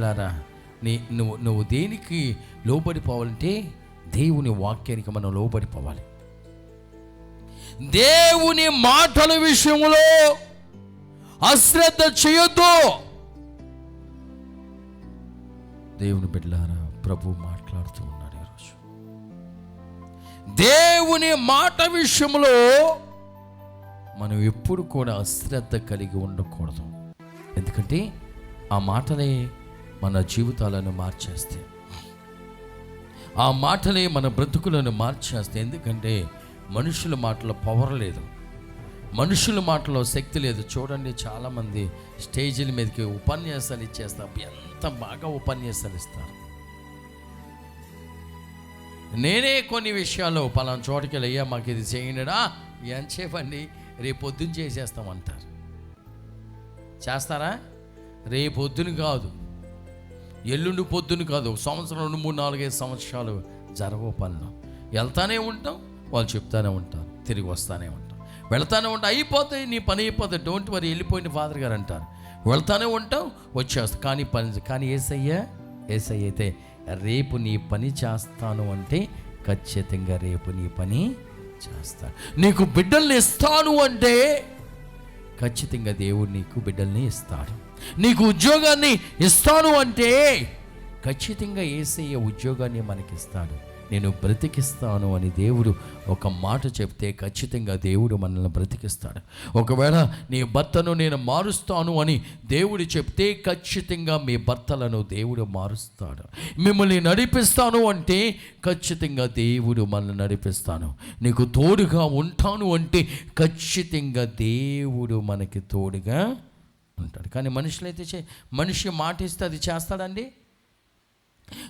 బిడ్డలారా నీ నువ్వు నువ్వు దేనికి లోబడిపోవాలంటే దేవుని వాక్యానికి మనం లోబడిపోవాలి. దేవుని మాటల విషయంలో అశ్రద్ధ చేయొద్దు. దేవుని బిడ్డలారా ప్రభు మాట్లాడుతూ ఉన్నాడు ఈరోజు. దేవుని మాట విషయంలో మనం ఎప్పుడు కూడా అశ్రద్ధ కలిగి ఉండకూడదు. ఎందుకంటే ఆ మాటలే మన జీవితాలను మార్చేస్తే. ఆ మాటలే మన బ్రతుకులను మార్చేస్తే. ఎందుకంటే మనుషుల మాటలో పవర్ లేదు. మనుషుల మాటలో శక్తి లేదు. చూడండి చాలామంది స్టేజీల మీదకి ఉపన్యాసాలు ఇచ్చేస్తారు. ఎంత బాగా ఉపన్యాసాలు ఇస్తారు. నేనే కొన్ని విషయాల్లో పలానా చోటుకి వెళ్ళయ్యా మాకు ఇది చేయండిడా ఎంతసేపండి రేపు రేపొద్దున చేసేస్తామంటారు. చేస్తారా? రేపొద్దున కాదు. ఎల్లుండి పొద్దున కాదు సంవత్సరం రెండు మూడు నాలుగైదు సంవత్సరాలు జరగవు పనులు. వెళ్తానే ఉంటాం వాళ్ళు చెప్తానే ఉంటారు తిరిగి వస్తానే ఉంటాం. వెళ్తానే ఉంటాం అయిపోతాయి నీ పని అయిపోతాయి డోంట్ వరీ వెళ్ళిపోయిన ఫాదర్ గారు అంటారు. వెళ్తానే ఉంటాం వచ్చేస్తాం. కానీ పని కానీ ఏసయ్యా ఏసయ్య అయితే రేపు నీ పని చేస్తాను అంటే ఖచ్చితంగా రేపు నీ పని చేస్తాను నీకు బిడ్డల్ని ఇస్తాను అంటే ఖచ్చితంగా దేవుడు నీకు బిడ్డల్ని ఇస్తాడు. నీకు ఉద్యోగాన్ని ఇస్తాను అంటే ఖచ్చితంగా ఏసయ్య ఉద్యోగాన్ని మనకిస్తాడు. నేను బ్రతికిస్తాను అని దేవుడు ఒక మాట చెప్తే ఖచ్చితంగా దేవుడు మనల్ని బ్రతికిస్తాడు. ఒకవేళ నీ భర్తను నేను మారుస్తాను అని దేవుడు చెప్తే ఖచ్చితంగా మీ భర్తలను దేవుడు మారుస్తాడు. మిమ్మల్ని నడిపిస్తాను అంటే ఖచ్చితంగా దేవుడు మనల్ని నడిపిస్తాను నీకు తోడుగా ఉంటాను అంటే ఖచ్చితంగా దేవుడు మనకి తోడుగా ఉంటాడు కానీ మనుషులైతే చే మనిషి మాటిస్తే అది చేస్తాడండి?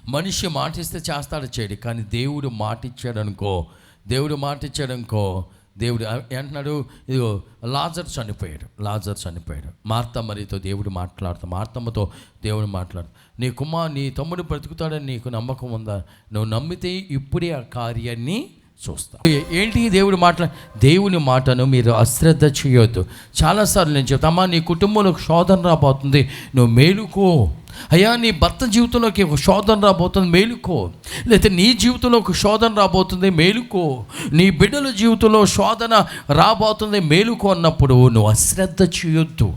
మనిషి మాటిస్తే చేస్తాడు చేయడు కానీ దేవుడు మాటిచ్చాడు అనుకో దేవుడు మాటిచ్చాడు అనుకో దేవుడు అంటున్నాడు ఇదిగో లాజర్ చనిపోయాడు లాజర్ చనిపోయాడు. మార్తమ్మరితో దేవుడు మాట్లాడుతా మార్తమ్మతో దేవుడు మాట్లాడు నీ కుమార్ నీ తమ్ముడు బ్రతుకుతాడని నీకు నమ్మకం ఉందా? నువ్వు నమ్మితే ఇప్పుడే ఆ కార్యాన్ని చూస్తా. ఏంటి దేవుడు మాట దేవుని మాటను మీరు అశ్రద్ధ చేయొద్దు. చాలాసార్లు నేను చెప్తామా నీ కుటుంబంలో శోధన రాబోతుంది. నువ్వు మేలుకో. అయ్యా నీ భర్త జీవితంలోకి ఒక శోధన రాబోతుంది. మేలుకో. లేకపోతే నీ జీవితంలో ఒక శోధన రాబోతుంది. మేలుకో. నీ బిడ్డల జీవితంలో శోధన రాబోతుంది. మేలుకో అన్నప్పుడు నువ్వు అశ్రద్ధ చేయొద్దు.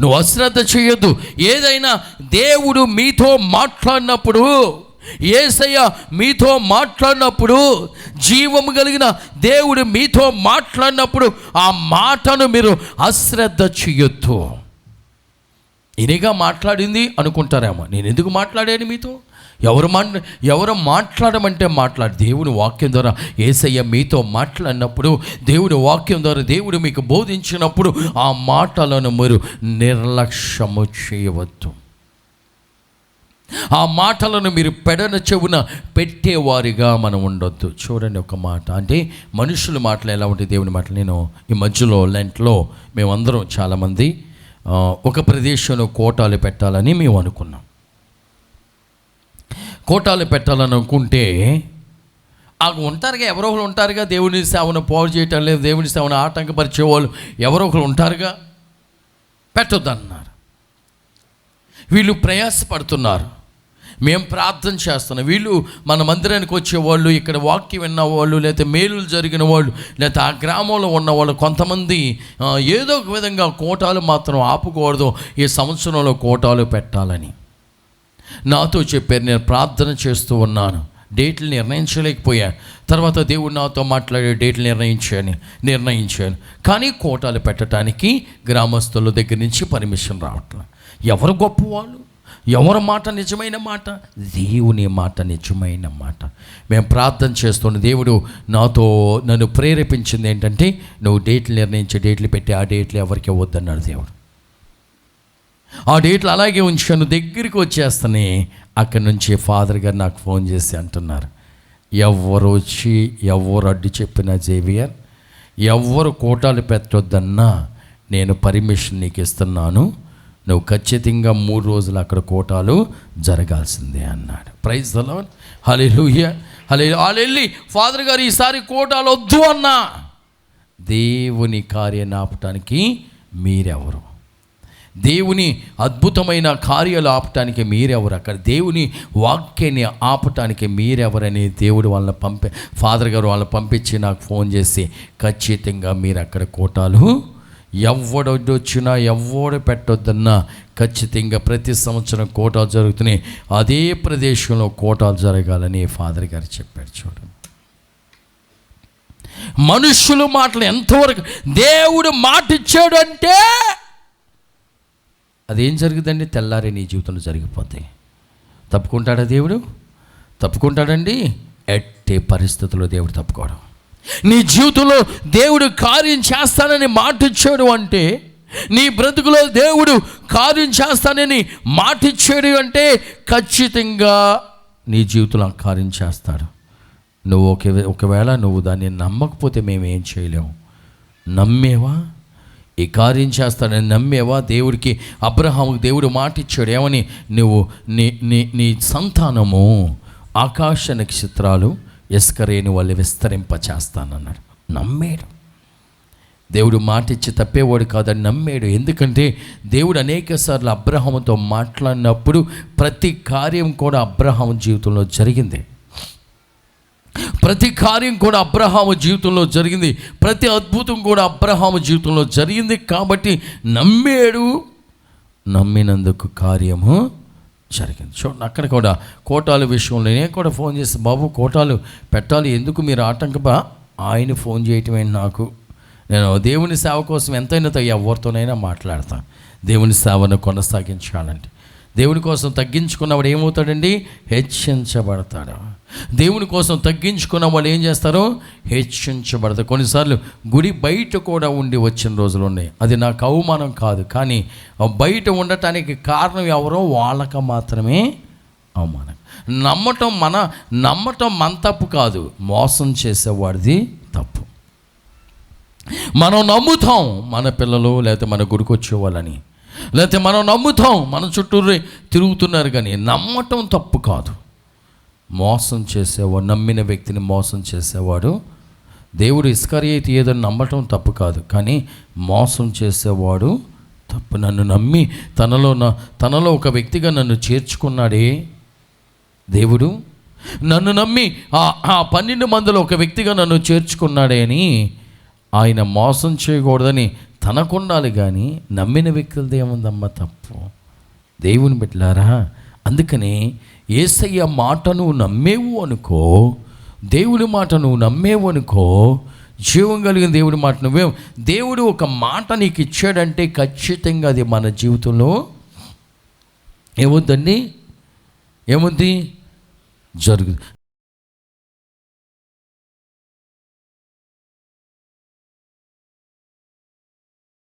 నువ్వు అశ్రద్ధ చేయొద్దు. ఏదైనా దేవుడు మీతో మాట్లాడినప్పుడు ఏసయ్య మీతో మాట్లాడినప్పుడు జీవము కలిగిన దేవుడు మీతో మాట్లాడినప్పుడు ఆ మాటను మీరు అశ్రద్ధ చేయొద్దు. ఇనిగా మాట్లాడింది అనుకుంటారేమో. నేను ఎందుకు మాట్లాడాను మీతో? ఎవరు మా ఎవరు మాట్లాడమంటే మాట్లాడు. దేవుని వాక్యం ద్వారా ఏసయ్య మీతో మాట్లాడినప్పుడు దేవుడి వాక్యం ద్వారా దేవుడు మీకు బోధించినప్పుడు ఆ మాటలను మీరు నిర్లక్ష్యము చేయవద్దు. ఆ మాటలను మీరు పెడన చెవున పెట్టేవారిగా మనం ఉండొద్దు. చూడండి ఒక మాట. అంటే మనుషుల మాటలు ఎలా ఉంటాయి? దేవుని మాటలు. నేను ఈ మధ్యలో లెంట్లో మేమందరం చాలామంది ఒక ప్రదేశంలో కోటాలు పెట్టాలని మేము అనుకున్నాం. కోటాలు పెట్టాలని అనుకుంటే ఆ ఉంటారుగా ఎవరో ఒకరు ఉంటారుగా. దేవుని సేవను పోరు చేయటం లేదు. దేవుని సేవను ఆటంకపరిచే వాళ్ళు ఎవరో ఒకరు ఉంటారుగా. పెట్టొద్దన్నారు. వీళ్ళు ప్రయాసపడుతున్నారు. మేము ప్రార్థన చేస్తున్నాం వీళ్ళు మన మందిరానికి వచ్చేవాళ్ళు ఇక్కడ వాక్యం విన్న వాళ్ళు లేకపోతే మేలులు జరిగిన వాళ్ళు లేకపోతే ఆ గ్రామంలో ఉన్న వాళ్ళు కొంతమంది ఏదో ఒక విధంగా కోటాలు మాత్రం ఆపకూడదు. ఈ సంవత్సరంలో కోటాలు పెట్టాలని. నాతో చెప్పారు నేను ప్రార్థన చేస్తూ ఉన్నాను. డేట్లు నిర్ణయించలేకపోయాను తర్వాత దేవుడు నాతో మాట్లాడే డేట్లు నిర్ణయించాను నిర్ణయించాను. కానీ కోటాలు పెట్టడానికి గ్రామస్తుల దగ్గర నుంచి పర్మిషన్ రావట్లేదు ఎవరు గొప్పవాళ్ళు? ఎవరి మాట నిజమైన మాట? దేవుని మాట నిజమైన మాట. మేము ప్రార్థన చేస్తున్న దేవుడు నాతో నన్ను ప్రేరేపించింది ఏంటంటే నువ్వు డేట్లు నిర్ణయించే డేట్లు పెట్టి ఆ డేట్లు ఎవరికి వద్దన్నాడు దేవుడు. ఆ డేట్లు అలాగే ఉంచాను దగ్గరికి వచ్చేస్తేనే అక్కడి నుంచి ఫాదర్ గారు నాకు ఫోన్ చేసి అంటున్నారు. ఎవరు వచ్చి ఎవరు అడ్డు చెప్పినా జేవియర్ ఎవరు కోటాలు పెట్టొద్దన్నా నేను పర్మిషన్ నీకు ఇస్తున్నాను నువ్వు ఖచ్చితంగా మూడు రోజులు అక్కడ కోటాలు జరగాల్సిందే అన్నాడు. ప్రైజ్ దలవన్ హలే లూయ హలే వెళ్ళి ఫాదర్ గారు ఈసారి కోటాలు వద్దు అన్నా. దేవుని కార్యం ఆపటానికి మీరెవరు? దేవుని అద్భుతమైన కార్యాలు ఆపటానికి మీరెవరు? అక్కడ దేవుని వాక్యాన్ని ఆపటానికి మీరెవరని దేవుడు వాళ్ళని పంపి ఫాదర్ గారు వాళ్ళని పంపించి నాకు ఫోన్ చేసి ఖచ్చితంగా మీరు అక్కడ కోటాలు ఎవడొచ్చినా ఎవడు పెట్టొద్దన్నా ఖచ్చితంగా ప్రతి సంవత్సరం కోటాలు జరుగుతున్నాయి. అదే ప్రదేశంలో కోటాలు జరగాలని ఫాదర్ గారు చెప్పారు చూడండి. మనుషుల మాటలు ఎంతవరకు దేవుడు మాట ఇచ్చాడు అంటే అదేం జరుగుతుందండి తెల్లారి నీ జీవితంలో జరిగిపోతాయి తప్పుకుంటాడా దేవుడు? తప్పుకుంటాడండి? ఎట్టే పరిస్థితుల్లో దేవుడు తప్పుకోవడం నీ జీవితంలో దేవుడు కార్యం చేస్తానని మాటిచ్చాడు అంటే నీ బ్రతుకులో దేవుడు కార్యం చేస్తానని మాటిచ్చాడు అంటే ఖచ్చితంగా నీ జీవితంలో కార్యం చేస్తాడు. నువ్వు ఒక ఒకవేళ నువ్వు దాన్ని నమ్మకపోతే మేము ఏం చేయలేము. నమ్మేవా? ఈ కార్యం చేస్తాడని నమ్మేవా? దేవుడికి అబ్రహాముకు దేవుడు మాటిచ్చాడు ఏమని? నువ్వు నీ నీ నీ సంతానము ఆకాశ నక్షత్రాలు ఇసుకరేని వాళ్ళు విస్తరింప చేస్తానన్నాడు నమ్మేడు. దేవుడు మాట ఇచ్చి తప్పేవాడు కాదని నమ్మేడు. ఎందుకంటే దేవుడు అనేక సార్లు అబ్రహాముతో మాట్లాడినప్పుడు ప్రతి కార్యం కూడా అబ్రహాం జీవితంలో జరిగింది. ప్రతి కార్యం కూడా అబ్రహాము జీవితంలో జరిగింది. ప్రతి అద్భుతం కూడా అబ్రహాము జీవితంలో జరిగింది. కాబట్టి నమ్మేడు. నమ్మినందుకు కార్యము జరిగింది. చూడండి అక్కడ కూడా కోటాలు విషయంలో నేను కూడా ఫోన్ చేసి బాబు కోటాలు పెట్టాలి. ఎందుకు మీరు ఆటంకపా ఆయన ఫోన్ చేయటమే నాకు? నేను దేవుని సేవ కోసం ఎంతైనా ఎవరితోనైనా మాట్లాడతాను. దేవుని సేవను కొనసాగించాలంటే. దేవుని కోసం తగ్గించుకున్నవాడు ఏమవుతాడండి? హెచ్చించబడతాడు. దేవుని కోసం తగ్గించుకున్న వాళ్ళు ఏం చేస్తారు? హెచ్చించబడతారు. కొన్నిసార్లు గుడి బయట కూడా ఉండి వచ్చిన రోజులు ఉన్నాయి. అది నాకు అవమానం కాదు కానీ బయట ఉండటానికి కారణం ఎవరో వాళ్ళకి మాత్రమే అవమానం. నమ్మటం మన నమ్మటం మన తప్పు కాదు. మోసం చేసేవాడిది తప్పు. మనం నమ్ముతాం మన పిల్లలు లేకపోతే మన గుడికి వచ్చే వాళ్ళని లేకపోతే మనం నమ్ముతాం. మన చుట్టూరే తిరుగుతున్నారు కానీ నమ్మటం తప్పు కాదు. మోసం చేసేవాడు నమ్మిన వ్యక్తిని మోసం చేసేవాడు దేవుడు ఇస్కరియతి ఏదో నమ్మటం తప్పు కాదు. కానీ మోసం చేసేవాడు తప్పు. నన్ను నమ్మి తనలో నా- తనలో ఒక వ్యక్తిగా నన్ను చేర్చుకున్నాడే దేవుడు. నన్ను నమ్మి ఆ ఆ పన్నెండు మందిలో ఒక వ్యక్తిగా నన్ను చేర్చుకున్నాడే అని ఆయన మోసం చేయకూడదని తనకుండాలి కానీ నమ్మిన వ్యక్తులది ఏముందమ్మా తప్పు? దేవుని బిడ్డలారా అందుకని ఏసయ్య మాట నువ్వు నమ్మేవు అనుకో దేవుని మాట నువ్వు నమ్మేవు అనుకో జీవం కలిగిన దేవుడి మాట నువ్వే దేవుడు ఒక మాట నీకు ఇచ్చాడంటే ఖచ్చితంగా అది మన జీవితంలో ఏముందండి? ఏముంది? జరుగుతుంది